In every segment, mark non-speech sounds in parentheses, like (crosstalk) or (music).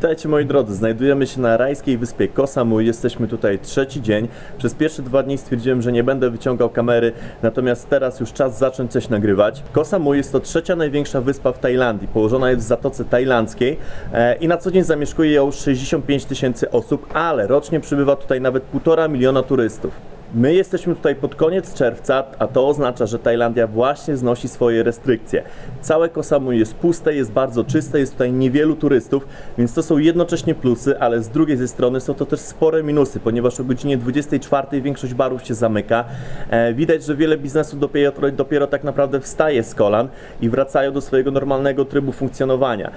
Witajcie moi drodzy, znajdujemy się na rajskiej wyspie Koh Samui, jesteśmy tutaj trzeci dzień. Przez pierwsze dwa dni stwierdziłem, że nie będę wyciągał kamery, natomiast teraz już czas zacząć coś nagrywać. Koh Samui jest to trzecia największa wyspa w Tajlandii, położona jest w Zatoce Tajlandzkiej e, i na co dzień zamieszkuje ją 65 tysięcy osób, ale rocznie przybywa tutaj nawet 1,5 miliona turystów. My jesteśmy tutaj pod koniec czerwca, a to oznacza, że Tajlandia właśnie znosi swoje restrykcje. Całe Koh Samui jest puste, jest bardzo czyste, jest tutaj niewielu turystów, więc to są jednocześnie plusy, ale z drugiej ze strony są to też spore minusy, ponieważ o godzinie 24 większość barów się zamyka. E, widać, że wiele biznesów dopiero, dopiero tak naprawdę wstaje z kolan i wracają do swojego normalnego trybu funkcjonowania.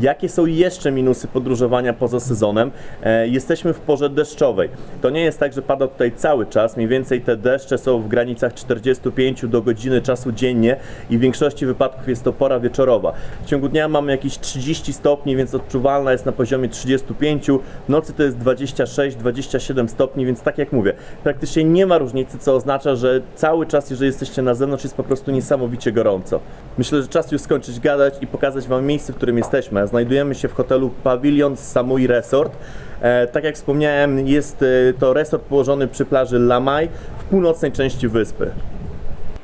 Jakie są jeszcze minusy podróżowania poza sezonem? E, jesteśmy w porze deszczowej. To nie jest tak, że pada tutaj cały czas. Mniej więcej te deszcze są w granicach 45 do godziny czasu dziennie i w większości wypadków jest to pora wieczorowa. W ciągu dnia mamy jakieś 30 stopni, więc odczuwalna jest na poziomie 35. W nocy to jest 26-27 stopni, więc tak jak mówię, praktycznie nie ma różnicy, co oznacza, że cały czas, jeżeli jesteście na zewnątrz, jest po prostu niesamowicie gorąco. Myślę, że czas już skończyć gadać i pokazać Wam miejsce, w którym jesteśmy. Znajdujemy się w hotelu Pavilion Samui Resort. E, tak jak wspomniałem, jest e, to resort położony przy plaży Lamai w północnej części wyspy.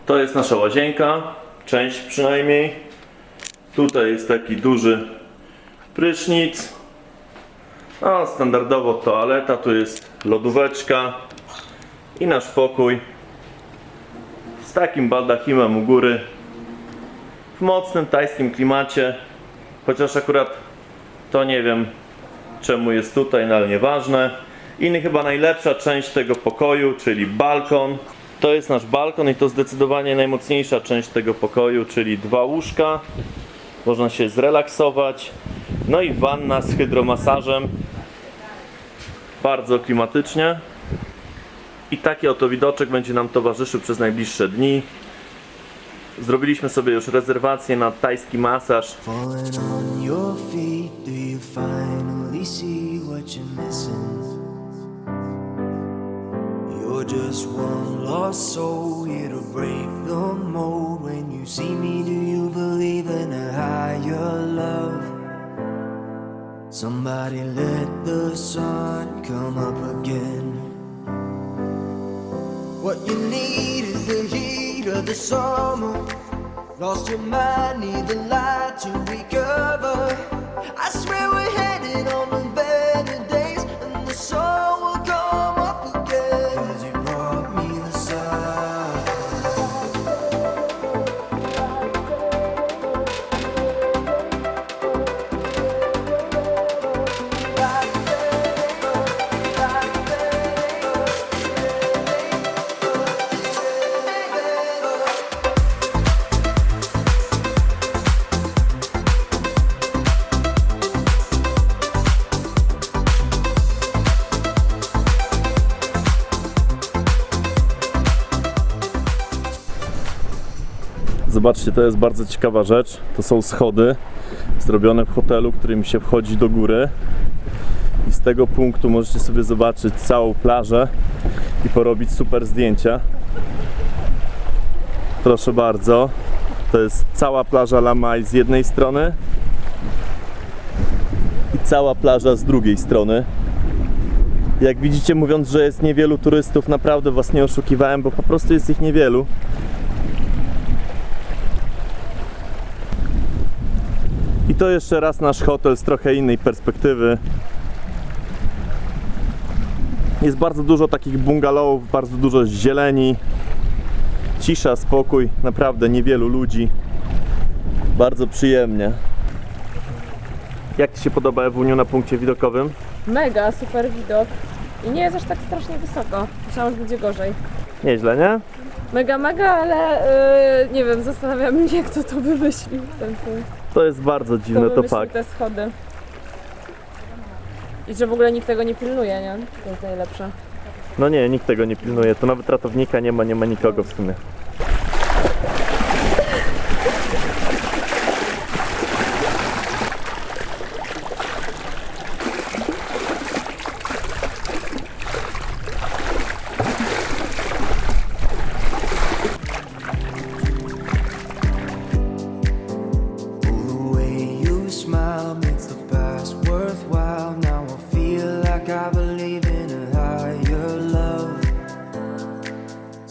To jest nasza łazienka, część przynajmniej. Tutaj jest taki duży prysznic. No, standardowo toaleta, tu jest lodóweczka i nasz pokój z takim baldachimem u góry w mocnym tajskim klimacie. Chociaż akurat to nie wiem czemu jest tutaj, no ale nieważne. I chyba najlepsza część tego pokoju, czyli balkon. To jest nasz balkon i to zdecydowanie najmocniejsza część tego pokoju, czyli dwa łóżka. Można się zrelaksować. No i wanna z hydromasażem. Bardzo klimatycznie. I taki oto widoczek będzie nam towarzyszył przez najbliższe dni. Zrobiliśmy sobie już rezerwację na tajski masaż. Finally see what you're missing? You're just one lost soul here to break the mold. When you see me, do you believe in a higher love? Somebody let the sun come up again. What you need is the heat of the summer. Lost your mind, need the light to recover. I swear we're headed Zobaczcie, to jest bardzo ciekawa rzecz. To są schody zrobione w hotelu, którym się wchodzi do góry. I z tego punktu możecie sobie zobaczyć całą plażę i porobić super zdjęcia. Proszę bardzo. To jest cała plaża Lamai z jednej strony i cała plaża z drugiej strony. Jak widzicie, mówiąc, że jest niewielu turystów, naprawdę was nie oszukiwałem, bo po prostu jest ich niewielu. I to jeszcze raz nasz hotel z trochę innej perspektywy. Jest bardzo dużo takich bungalowów, bardzo dużo zieleni. Cisza, spokój, naprawdę niewielu ludzi. Bardzo przyjemnie. Jak Ci się podoba Ewuniu na punkcie widokowym? Mega, super widok. I nie jest aż tak strasznie wysoko. Myślałam, że będzie gorzej. Nieźle, nie? Mega, mega, ale yy, nie wiem, zastanawiam się, kto to wymyślił, ten punkt. To jest bardzo dziwne, to wymyślił fakt. te schody. I że w ogóle nikt tego nie pilnuje, nie? To jest najlepsze. No nie, nikt tego nie pilnuje. To nawet ratownika nie ma, nie ma nikogo w sumie.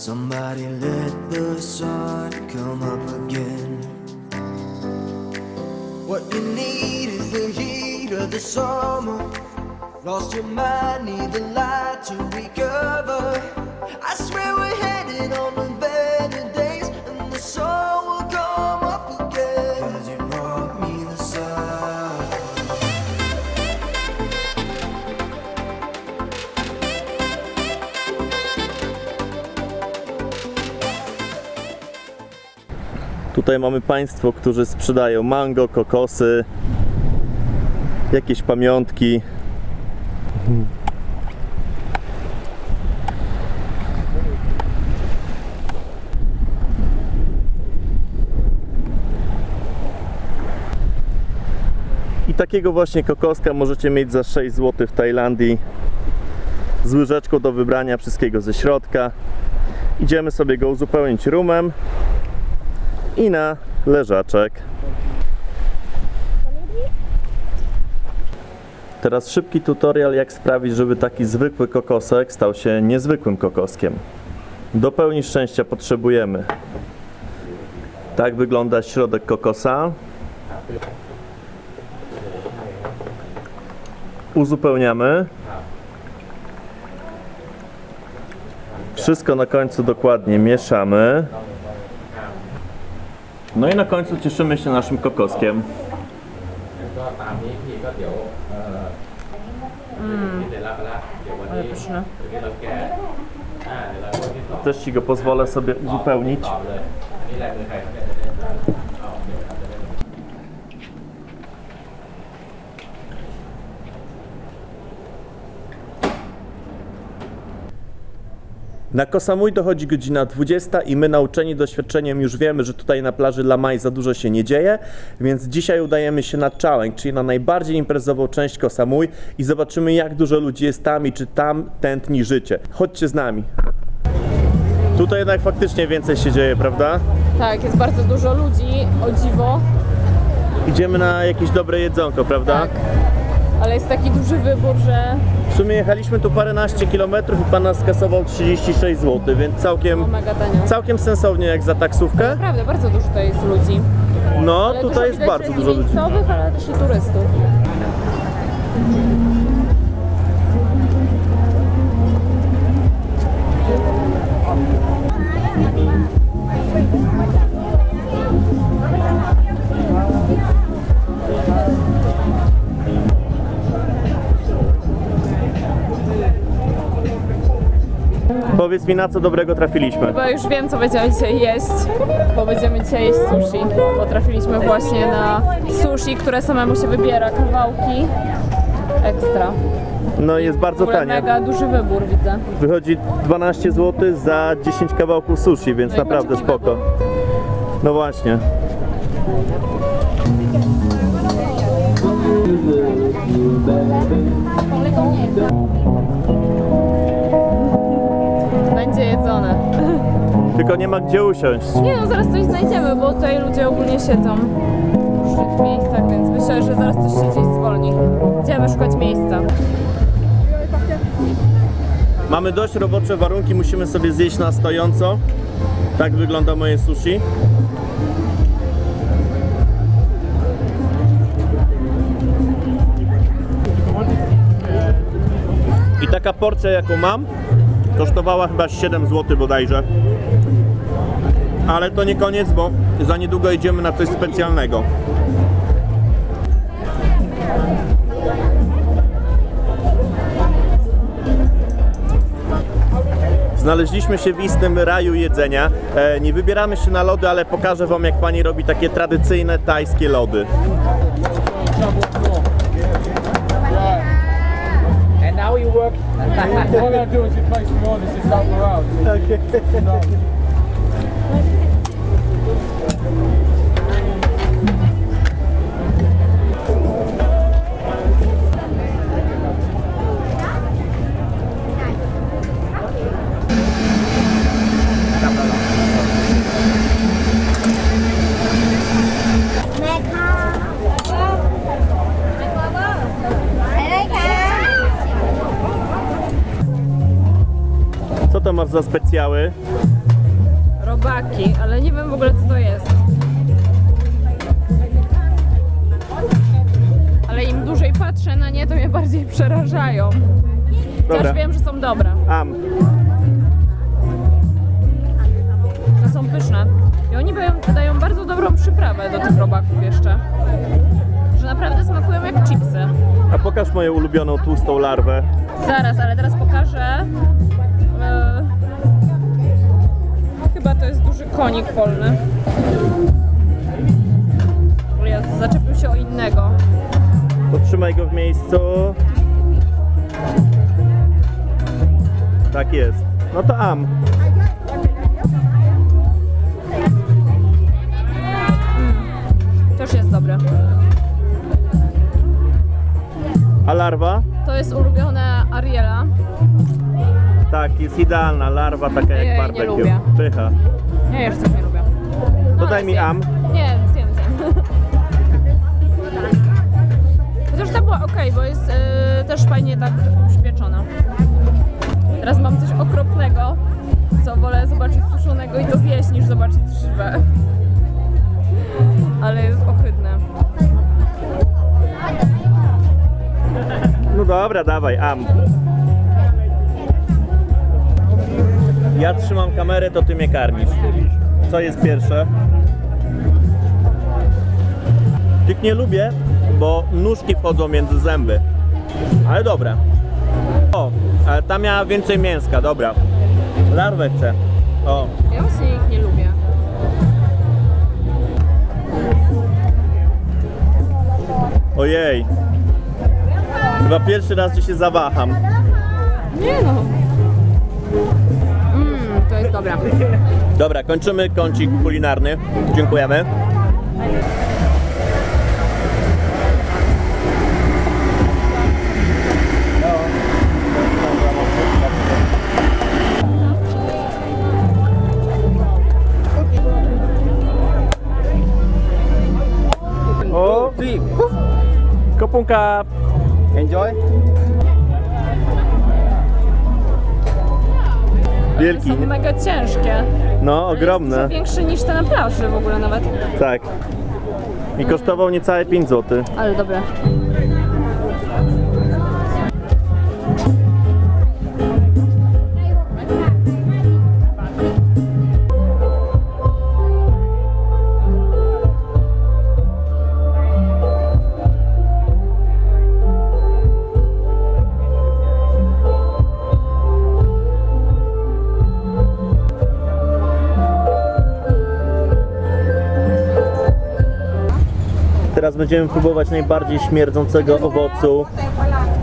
Somebody let the sun come up again. What you need is the heat of the summer. Lost your mind, need the light to recover. Tutaj mamy państwo, którzy sprzedają mango, kokosy, jakieś pamiątki. I takiego właśnie kokoska możecie mieć za 6 zł w Tajlandii z łyżeczką do wybrania wszystkiego ze środka. Idziemy sobie go uzupełnić rumem i na leżaczek. Teraz szybki tutorial, jak sprawić, żeby taki zwykły kokosek stał się niezwykłym kokoskiem. Do pełni szczęścia potrzebujemy. Tak wygląda środek kokosa. Uzupełniamy. Wszystko na końcu dokładnie mieszamy. No i na końcu cieszymy się naszym kokoskiem. Mm. Ale. Też Ci go pozwolę sobie uzupełnić. Na Koh Samui dochodzi godzina 20 i my nauczeni doświadczeniem już wiemy, że tutaj na plaży Lamai za dużo się nie dzieje, więc dzisiaj udajemy się na challenge, czyli na najbardziej imprezową część Koh Samui i zobaczymy jak dużo ludzi jest tam i czy tam tętni życie. Chodźcie z nami. Tutaj jednak faktycznie więcej się dzieje, prawda? Tak, jest bardzo dużo ludzi, o dziwo. Idziemy na jakieś dobre jedzonko, prawda? Tak. Ale jest taki duży wybór, że W sumie jechaliśmy tu paręnaście kilometrów i pan nas skasował 36 zł, więc całkiem, no mega tanio. całkiem sensownie jak za taksówkę. Naprawdę, bardzo dużo tutaj jest ludzi. No, Ale tutaj jest widać, bardzo dużo ludzi. miejscowych, ale też i turystów. Powiedz mi, na co dobrego trafiliśmy. Chyba już wiem, co będziemy dzisiaj jeść, bo będziemy dzisiaj jeść sushi. Bo trafiliśmy właśnie na sushi, które samemu się wybiera, kawałki. Ekstra. No jest W bardzo ogóle tanie. mega duży wybór widzę. Wychodzi 12 zł za 10 kawałków sushi, więc No i naprawdę spoko. No właśnie. Będzie jedzone. Tylko nie ma gdzie usiąść. Nie no, zaraz coś znajdziemy, bo tutaj ludzie ogólnie siedzą w różnych miejscach, więc myślę, że zaraz coś się gdzieś zwolni. Idziemy szukać miejsca. Mamy dość robocze warunki, musimy sobie zjeść na stojąco. Tak wygląda moje sushi. I taka porcja jaką mam kosztowała chyba 7 zł bodajże. Ale to nie koniec, bo za niedługo idziemy na coś specjalnego. Znaleźliśmy się w istnym raju jedzenia. E, nie wybieramy się na lody, ale pokażę Wam, jak Pani robi takie tradycyjne tajskie lody. do work. all I do is replace the orders, it's out the route. Okay. (laughs) masz za specjały? robaki, ale nie wiem w ogóle co to jest. Ale im dłużej patrzę na nie, to mnie bardziej przerażają. Dobra. Też wiem, że są dobre, Am. że są pyszne. I oni dają, dają bardzo dobrą przyprawę do tych robaków jeszcze. Że naprawdę smakują jak chipsy. A pokaż moją ulubioną tłustą larwę. Zaraz, ale teraz pokażę. Chyba to jest duży konik polny. Jezu, zaczepił się o innego. Potrzymaj go w miejscu. Tak jest. No to am. Też jest dobre. A larwa? To jest ulubione Ariela. Tak, jest idealna. Larwa taka jak nie barbecue. lubię. Pycha. Ja też nie lubię. No, Dodaj ale mi zjem. am. Nie, zjem, zjem. (laughs) Chociaż ta była ok, bo jest e, też fajnie tak uśpieczona. Teraz mam coś okropnego, co wolę zobaczyć suszonego i to zjeść niż zobaczyć żywe. (laughs) Ale jest ohydne. No dobra, dawaj, am. Ja trzymam kamerę, to ty mnie karmisz. Co jest pierwsze? Tych nie lubię, bo nóżki wchodzą między zęby. Ale dobra. O, ale ta miała więcej mięska, dobra. Larwę chcę. O, Ja właśnie ich nie lubię. ojej. Chyba pierwszy raz, gdzie się zawaham. Nie no. Dobre. Dobra, kończymy kącik kulinarny. Dziękujemy. O, kopunka. Enjoy. Wielki. Są mega ciężkie. No, Jest ogromne. dużo większy niż te na plaży w ogóle nawet. Tak. I kosztował niecałe 5 zł. Ale dobre. Teraz będziemy próbować najbardziej śmierdzącego owocu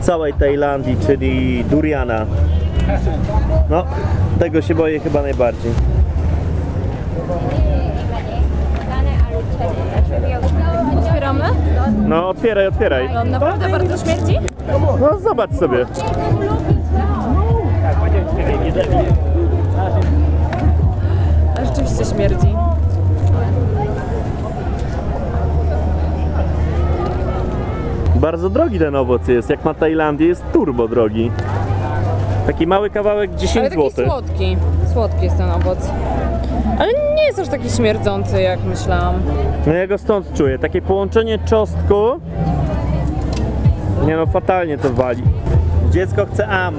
w całej Tajlandii, czyli duriana. No, tego się boję chyba najbardziej. Otwieramy? No, otwieraj, otwieraj. No, naprawdę bardzo śmierdzi? No, zobacz sobie. A rzeczywiście śmierdzi. Bardzo drogi ten owoc jest. Jak na Tajlandię jest turbo drogi. Taki mały kawałek 10 Ale taki zł. słodki. Słodki jest ten owoc. Ale nie jest aż taki śmierdzący, jak myślałam. No ja go stąd czuję. Takie połączenie czosnku. Nie no, fatalnie to wali. Dziecko chce am.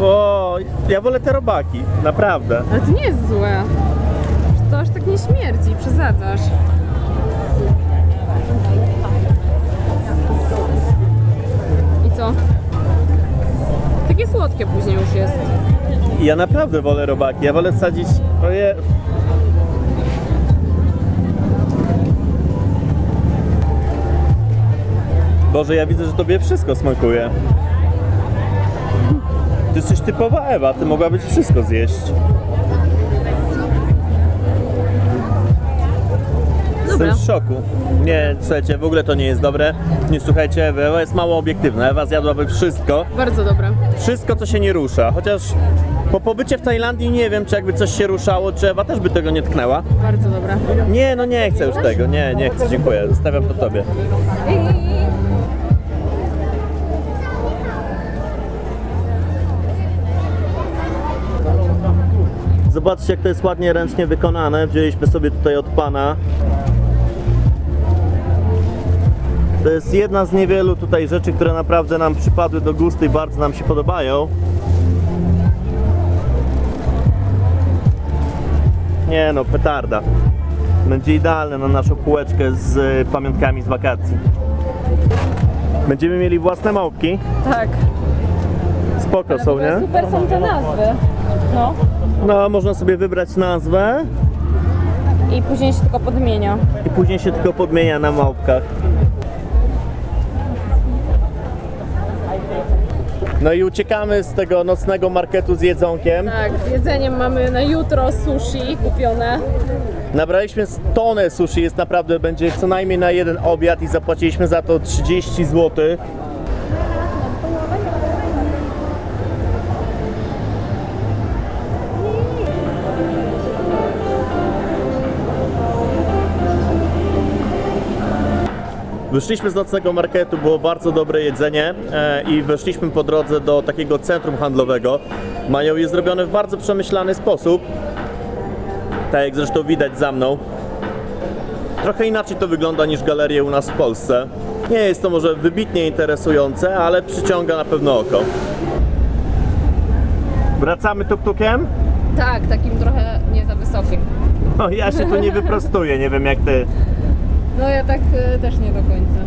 O, ja wolę te robaki, naprawdę. Ale to nie jest złe. To aż tak nie śmierdzi, przesadzasz. Takie słodkie później już jest. Ja naprawdę wolę robaki. Ja wolę wsadzić. Boże, ja widzę, że tobie wszystko smakuje. Ty jesteś typowa Ewa, ty mogłabyś wszystko zjeść. Jestem Dobra. w szoku. Nie, słuchajcie, w ogóle to nie jest dobre. Nie słuchajcie Ewy, Ewa jest mało obiektywna. Ewa zjadłaby wszystko. Bardzo dobre. Wszystko, co się nie rusza. Chociaż po pobycie w Tajlandii nie wiem, czy jakby coś się ruszało, czy Ewa też by tego nie tknęła. Bardzo dobre. Nie, no nie chcę już tego. Nie, nie chcę, dziękuję. Zostawiam to tobie. Zobaczcie, jak to jest ładnie ręcznie wykonane. Wzięliśmy sobie tutaj od pana. To jest jedna z niewielu tutaj rzeczy, które naprawdę nam przypadły do gustu i bardzo nam się podobają. Nie no, petarda. Będzie idealne na naszą półeczkę z y, pamiątkami z wakacji. Będziemy mieli własne małpki. Tak. Spoko są, nie? Super są te nazwy. No. No, można sobie wybrać nazwę I później się tylko podmienia. i później się tylko podmienia na małpkach. No i uciekamy z tego nocnego marketu z jedzonkiem. Tak, z jedzeniem mamy na jutro sushi kupione. Nabraliśmy tonę sushi, jest naprawdę, będzie co najmniej na jeden obiad i zapłaciliśmy za to 30 zł. Wyszliśmy z nocnego marketu, było bardzo dobre jedzenie e, i weszliśmy po drodze do takiego centrum handlowego. Mają je zrobione w bardzo przemyślany sposób. Tak jak zresztą widać za mną. Trochę inaczej to wygląda niż galerie u nas w Polsce. Nie jest to może wybitnie interesujące, ale przyciąga na pewno oko. Wracamy tuk-tukiem? Tak, takim trochę nie za wysokim. No ja się tu nie wyprostuję, nie wiem jak ty. No ja tak e, też nie do końca.